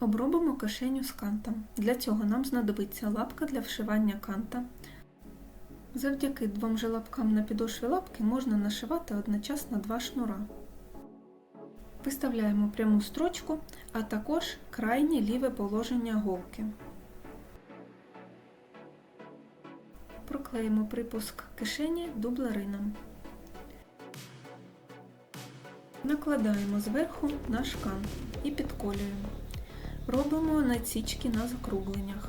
Обробимо кишеню з кантом. Для цього нам знадобиться лапка для вшивання канта. Завдяки двом же лапкам на підошві лапки можна нашивати одночасно два шнура. Виставляємо пряму строчку, а також крайнє ліве положення голки. Проклеїмо припуск кишені дублерином. Накладаємо зверху наш кант і підколюємо. Робимо насічки на закругленнях.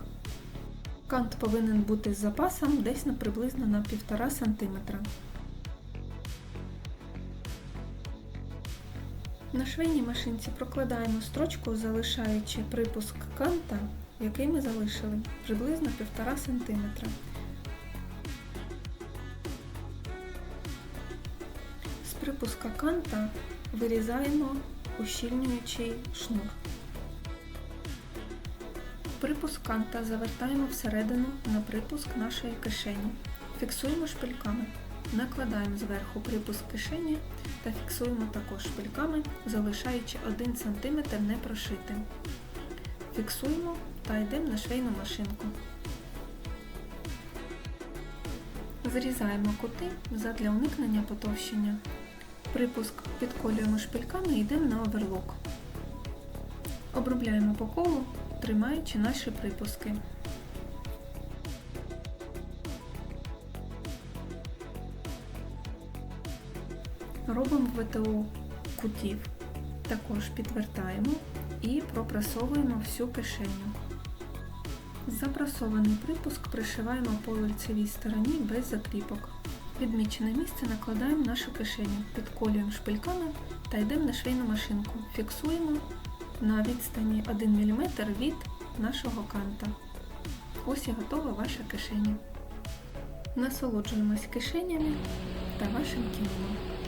Кант повинен бути з запасом десь на приблизно на 1,5 см. На швейній машинці прокладаємо строчку, залишаючи припуск канта, який ми залишили, приблизно 1,5 см. З припуска канта вирізаємо ущільнюючий шнур. Припуск канта завертаємо всередину на припуск нашої кишені. Фіксуємо шпильками. Накладаємо зверху припуск кишені та фіксуємо також шпильками, залишаючи 1 см не прошитим. Фіксуємо та йдемо на швейну машинку. Зрізаємо кути задля уникнення потовщення. Припуск підколюємо шпильками і йдемо на оверлок. Обробляємо по колу, тримаючи наші припуски. Робимо ВТО кутів. Також підвертаємо і пропрасовуємо всю кишеню. Запрасований припуск пришиваємо по лицевій стороні без закріпок. Відмічене місце накладаємо нашу кишеню, підколюємо шпильками та йдемо на швейну машинку. Фіксуємо на відстані 1 мм від нашого канта. Ось і готова ваша кишеня. Насолоджуємось кишенями та вашим кімом.